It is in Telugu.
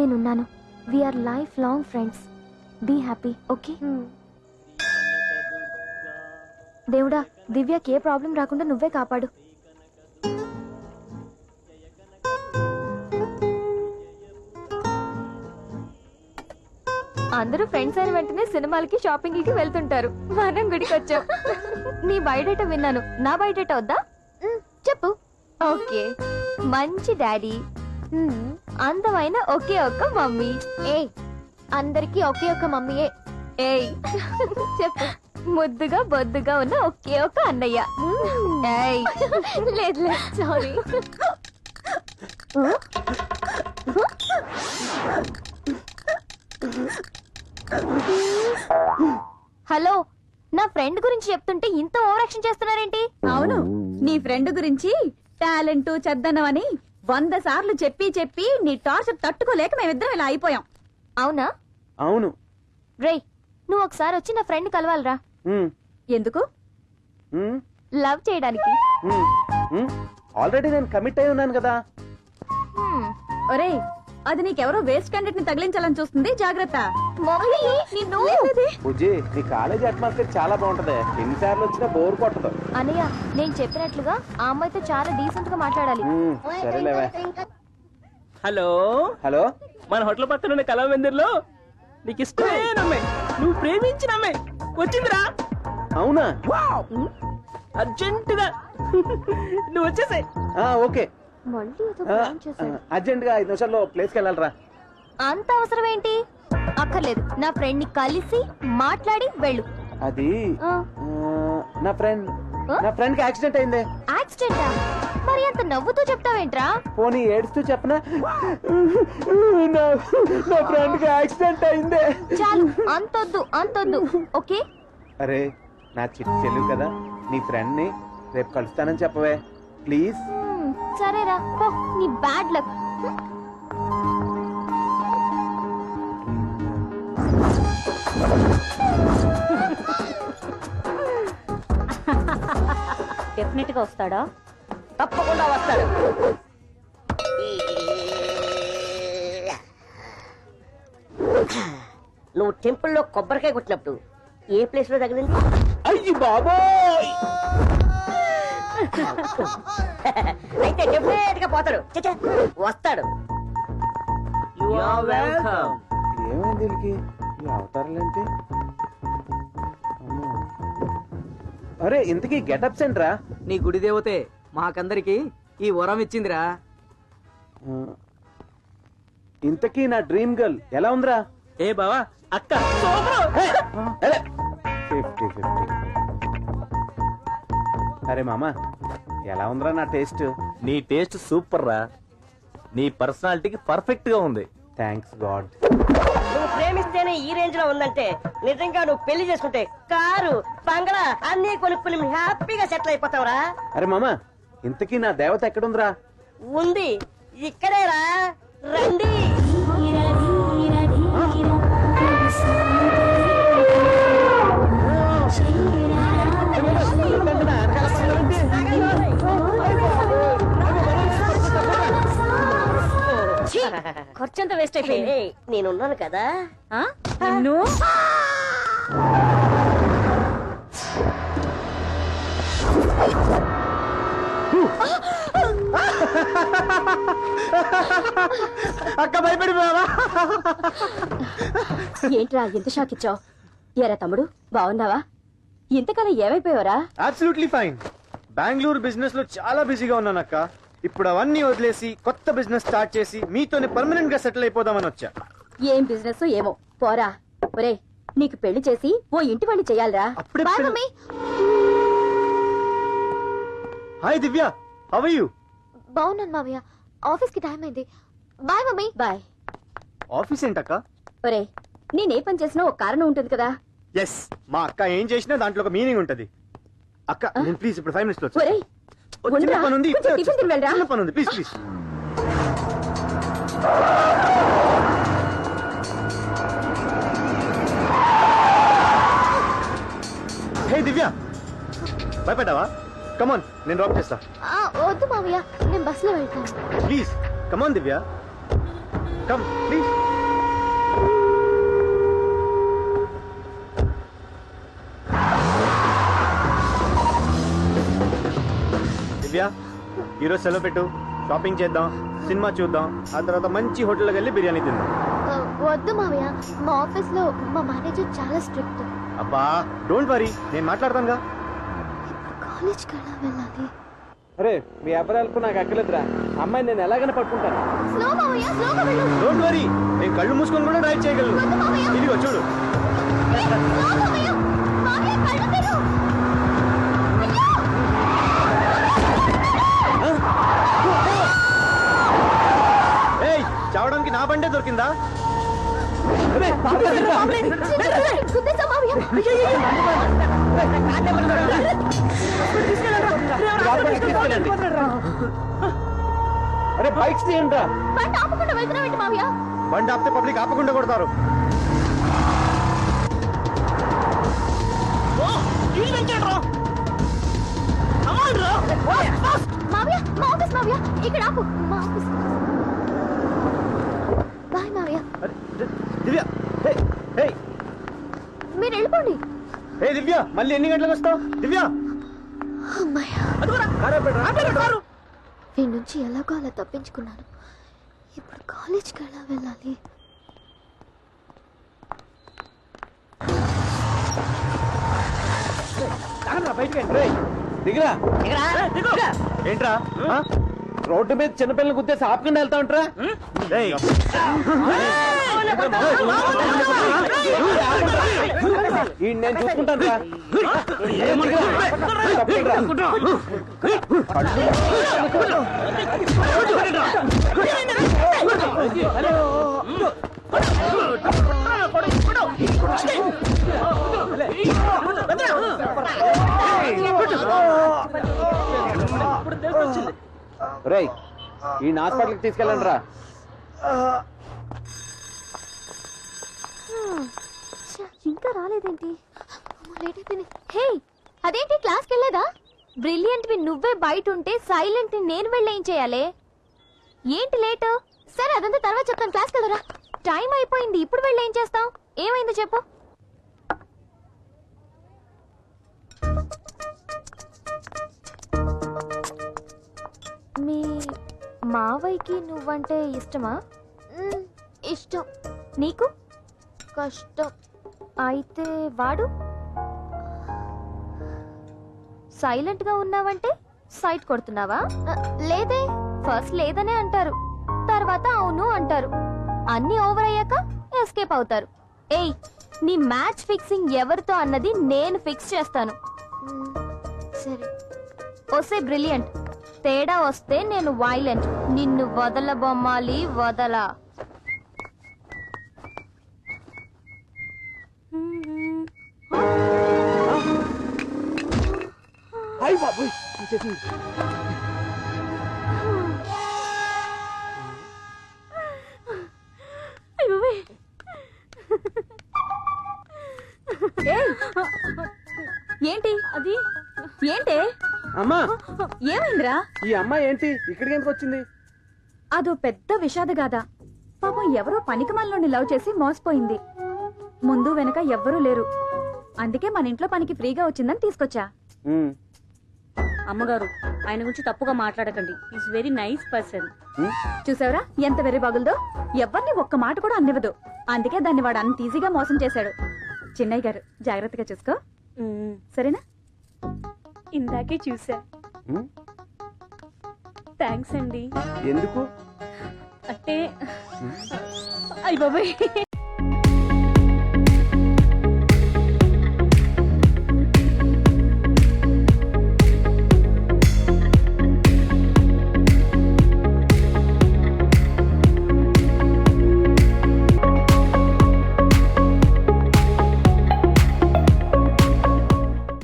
నేనున్నాను. We're life long friends be happy okay దేవుడా దివ్యకి ఏ ప్రాబ్లం రాకుండా నువ్వే కాపాడు. అందరూ ఫ్రెండ్స్ అయిన వెంటనే సినిమాలకి షాపింగ్కి వెళ్తుంటారు. మనం గుడికి వచ్చాం నీ బయోడేటా విన్నాను. నా బయోడేటా వద్దా? చెప్పు. ఓకే. మంచి డాడీ. అందమైన ఒకే ఒక్క మమ్మీ. ఏ అందరికి ఒకే ఒక్క మమ్మీయే. ఏయ్ చెప్పు. ముద్దుగా బొద్దుగా ఉన్న ఒకే ఒక్క అన్నయ్య. ఏయ్. లేదు లేదు సారీ హలో నా ఫ్రెండ్ గురించి చెప్తుంటే ఇంత ఓవర్ యాక్షన్ చేస్తున్నారేంటి? అవును నీ ఫ్రెండ్ గురించి టాలెంట్ చెద్దనం అని వంద సార్లు చెప్పి చెప్పి నీ టార్చర్ తట్టుకోలేక మేమిద్దరం ఇలా అయిపోయాం. అవునా? అవును. రేయ్ నువ్వు ఒకసారి వచ్చి నా ఫ్రెండ్ కలవాలరా. ఎందుకు? లవ్ చేయడానికి. ఆల్రెడీ నేను కమిట్ అయి ఉన్నాను కదా. ఒరేయ్ అది నీకెవరో వేస్ట్ క్యాండిడేట్ని తగిలించాలని చూస్తుంది. జాగ్రత్త. నిన్ను బుజ్జి నీ కాలేజ్ అట్మాస్ఫియర్ చాలా బాగుంటది. ఎన్నిసార్లు వచ్చినా బోర్ కొట్టదు. అనయ్య నేను చెప్పినట్లుగా ఆ అమ్మాయితో చాలా డీసెంట్గా మాట్లాడాలి. సరేలేవే. హలో? హలో? మన హోటల్ పక్కన ఉన్న కళామందిర్లో? నీకు ఇష్టమైన అమ్మాయి. నువ్వు ప్రేమించిన అమ్మాయి. వచ్చిందిరా. అవునా? అర్జెంటుగా. నువ్వు వచ్చేసాయి. ఆ, ఓకే. మళ్ళీ ఏదో ఆ, ప్లాన్ చేశాడు అర్జెంట్గా ఐదు నిమిషాల్లో ప్లేస్కి వెళ్ళాలరా. అంత అవసరం ఏంటి అక్కర్లేదు. నా ఫ్రెండ్ని కలిసి మాట్లాడి వెళ్ళు. అది ఆ, నా ఫ్రెండ్? నా ఫ్రెండ్కి యాక్సిడెంట్ అయింది. యాక్సిడెంటా? మరి అంత నవ్వుతూ చెప్తావేంట్రా? పోనీ ఏడుస్తూ చెప్పనా? నా నా ఫ్రెండ్కి యాక్సిడెంట్ అయింది. చాలు అంతొద్దు అంతొద్దు. ఓకే? అరే నా చిట్టి చెల్లి కదా. నీ ఫ్రెండ్ని రేపు కలుస్తానని చెప్పవే. ప్లీజ్. సరేరా పో. నీ బ్యాడ్ లక్. డెఫినెట్గా వస్తాడా? తప్పకుండా వస్తాడు. నువ్వు టెంపుల్లో కొబ్బరికాయ కొట్టినప్పుడు ఏ ప్లేస్లో తగిలింది? అయ్యి బాబోయ్! అయితే డెఫినెట్గా పోతాడు. చ్చ, చ్చ, వస్తాడు. యు ఆర్ వెల్కమ్ ఏమైంది వీళ్ళకి ఈ అవతారాలేంటి? అమ్మో. అరే ఇంతకీ గెటప్ సెంట్రా? నీ గుడి దేవతే మాకందరికి ఈ వరం ఇచ్చిందిరా. ఇంతకీ నా డ్రీమ్ గర్ల్ ఎలా ఉందిరా? ఏ బావా అక్క. అరే మామ ఎలా ఉందిరా నా టేస్ట్? నీ టేస్ట్ సూపర్ రా. నీ పర్సనాలిటీకి పర్ఫెక్ట్గా ఉంది. థ్యాంక్స్ గాడ్ నువ్వు ప్రేమిస్తేనే ఈ రేంజ్లో ఉందంటే నిజంగా నువ్వు పెళ్ళి చేసుకుంటే కారు బంగళా అన్ని కొనుక్కుని హ్యాపీగా సెటిల్ అయిపోతావురా. అరే మామ ఇంతకీ నా దేవత ఎక్కడుందిరా? ఉంది. ఇక్కడేరా. రండి. ఖర్చంతా వేస్ట్ అయిపోయింది. ఏయ్, నేనున్నాను కదా. ఆ? నిన్ను? అక్క భయపడిపోయావా? ఏంట్రా ఎంత షాక్ ఇచ్చావు? ఎరా తమ్ముడు బాగున్నావా? ఇంతకాలం ఏమైపోయావరా? అబ్సల్యూట్లీ ఫైన్ బెంగళూరు బిజినెస్లో చాలా బిజీగా ఉన్నాను అక్క ఇప్పుడు అవన్నీ వదిలేసి కొత్త బిజినెస్ స్టార్ట్ చేసి మీతోనే పర్మనెంట్గా సెటిల్ అయిపోదామని వచ్చా. ఏం బిజినెస్ ఏమో? పోరా. ఒరే నీకు పెళ్ళి చేసి ఓ ఇంటి అప్పుడే పెళ్ళి- mummy. Hi Divya how you బాగున్నాను మావయ్య. ఆఫీస్కి టైం అయింది. Bye mummy. బాయ్. ఆఫీస్ ఏంటక్క? ఒరే నేనే పని చేసినా ఒక కారణం ఉంటుంది కదా. ఎస్ మా అక్క ఏం చేసినా దాంట్లో ఒక మీనింగ్ ఉంటది. అక్క నేను ప్లీజ్ ఇప్పుడు ఫైవ్ మినిట్స్లో వచ్చేస్తా. చిన్న? పని ఉంది? చిన్న పని ఉంది ప్లీజ్ ప్లీజ్ హే దివ్య భయపడ్డావా? కమాన్ నేను డ్రాప్ చేస్తా. ఆ, వద్దు మావయ్య. నేను బస్లో వెళ్తాను. Please come on Divya come please ఈరోజు సెలవు పెట్టు. షాపింగ్ చేద్దాం సినిమా చూద్దాం ఆ తర్వాత మంచి హోటల్కి వెళ్ళి బిర్యానీ తిందాం. వద్దు మావయ్య. మా ఆఫీస్లో మా మేనేజర్ చాలా స్ట్రిక్ట్. అబ్బా డోంట్ వరీ నేను మాట్లాడతానుగా. ఇప్పుడు కాలేజ్కి ఎలా వెళ్ళాలి? అరే మీ అబ్బరాలకు నాకు అక్కర్లేదురా. అమ్మాయి నేను ఎలాగైనా పట్టుకుంటాను. స్లో మావయ్య స్లోగా వెళ్ళు. డోంట్ వరీ నేను కళ్ళు మూసుకొని కూడా డ్రైవ్ చేయగలను. ఇదిగో చూడు. స్లో మావయ్య. బండే దొరికిందా అరే బైక్స్ తీయండి బండి ఆపకుండా వెళ్తున్నావేంటి మావయ్య బండి ఆపితే పబ్లిక్ ఆపకుండా కొడతారు మావయ్య మా ఆఫీస్ మావయ్య ఇక్కడ ఆపు మా ఆఫీస్ బాయ్ మావయ్య అరే, ది- దివ్య హే హే మీరు వెళ్ళిపోండి హే దివ్య మళ్ళీ ఎన్ని గంటలకు వస్తావు? దివ్య! వీడి నుంచి ఎలాగో అలా తప్పించుకున్నాను. ఇప్పుడు కాలేజ్కి ఎలా వెళ్ళాలి? ఏంట్రా? రోడ్డు మీద చిన్నపిల్లలు గుద్దేసి ఆపకుండా వెళ్తా ఉంటారా? ఏయ్, ఈ నేను చూసుకుంటాను రేయ్ ఈ హాస్పిటల్కి తీసుకెళ్ళండి రా ఇంకా రాలేదేంటి? లేట్ అయిపోయింది. హే అదేంటి క్లాస్కి వెళ్ళేదా బ్రిలియంట్ వి నువ్వే బయట ఉంటే సైలెంట్ నేను వెళ్ళి ఏం చేయాలి? ఏంటి లేట్? సరే అదంతా తర్వాత చెప్తాను. క్లాస్కి వెళ్ళరా టైం అయిపోయింది ఇప్పుడు వెళ్ళి ఏం చేస్తావు ఏమైంది చెప్పు. మీ మావయ్యకి నువ్వంటే ఇష్టమా? ఇష్టం. నీకు? కష్టం. అయితే వాడు? సైలెంట్గా ఉన్నావంటే సైట్ కొడుతున్నావా? లేదే. ఫస్ట్ లేదనే అంటారు. తర్వాత అవును అంటారు. అన్ని ఓవర్ అయ్యాక ఎస్కేప్ అవుతారు. ఏయ్ నీ మ్యాచ్ ఫిక్సింగ్ ఎవరితో అన్నది నేను ఫిక్స్ చేస్తాను. సరే. వస్తే బ్రిలియంట్ తేడా వస్తే నేను వైలెంట్ నిన్ను వదల బొమ్మాలి వదలా. అయ్య బాబోయ్. ఏయ్! ఏంటి? అది? ఏంటే? అమ్మా. ఏమైందిరా? ఈ అమ్మాయి ఏంటి? ఇక్కడికి ఎందుకు వచ్చింది? అదో పెద్ద విషాదగాథ పాపం ఎవరో పనికి మనలోని లవ్ చేసి మోసపోయింది. ముందు వెనక ఎవ్వరూ లేరు. అందుకే మన ఇంట్లో పనికి ఫ్రీగా వచ్చిందని తీసుకొచ్చా. అమ్మగారు ఆయన గురించి తప్పుగా మాట్లాడకండి. Is very nice person. చూసావరా? ఎంత వెర్రి బాగులదో ఎవరిని ఒక్క మాట కూడా అన్నివ్వదు. అందుకే దాన్ని వాడు అంత ఈజీగా మోసం చేశాడు. చిన్నయ్య గారు జాగ్రత్తగా చూసుకో. సరేనా? ఇందాకే చూసా థ్యాంక్స్ అండి. ఎందుకు? అంటే అయ్య బాబాయ్.